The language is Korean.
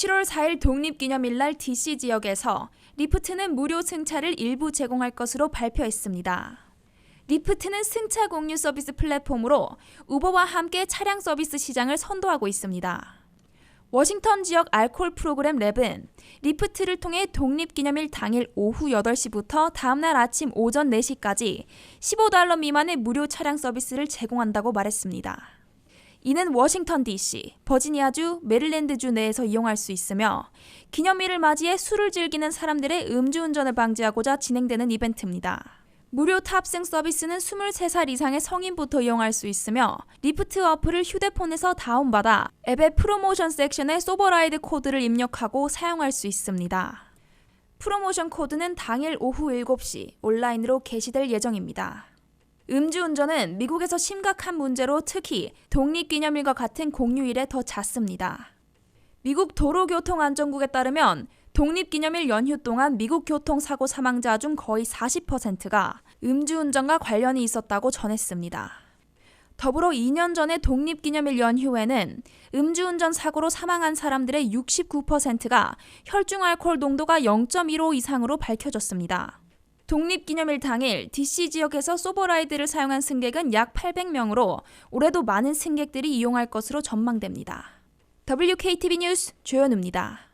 7월 4일 독립기념일 날 DC 지역에서 리프트는 무료 승차를 일부 제공할 것으로 발표했습니다. 리프트는 승차 공유 서비스 플랫폼으로 우버와 함께 차량 서비스 시장을 선도하고 있습니다. 워싱턴 지역 알콜 프로그램 랩은 리프트를 통해 독립기념일 당일 오후 8시부터 다음날 아침 오전 4시까지 15달러 미만의 무료 차량 서비스를 제공한다고 말했습니다. 이는 워싱턴 DC, 버지니아주, 메릴랜드주 내에서 이용할 수 있으며 기념일을 맞이해 술을 즐기는 사람들의 음주운전을 방지하고자 진행되는 이벤트입니다. 무료 탑승 서비스는 23살 이상의 성인부터 이용할 수 있으며 리프트 어플을 휴대폰에서 다운받아 앱의 프로모션 섹션에 소버라이드 코드를 입력하고 사용할 수 있습니다. 프로모션 코드는 당일 오후 7시 온라인으로 게시될 예정입니다. 음주운전은 미국에서 심각한 문제로 특히 독립기념일과 같은 공휴일에 더 잦습니다. 미국 도로교통안전국에 따르면 독립기념일 연휴 동안 미국 교통사고 사망자 중 거의 40%가 음주운전과 관련이 있었다고 전했습니다. 더불어 2년 전의 독립기념일 연휴에는 음주운전 사고로 사망한 사람들의 69%가 혈중 알코올 농도가 0.15 이상으로 밝혀졌습니다. 독립기념일 당일 DC 지역에서 소버라이드를 사용한 승객은 약 800명으로 올해도 많은 승객들이 이용할 것으로 전망됩니다. WKTV 뉴스 조현우입니다.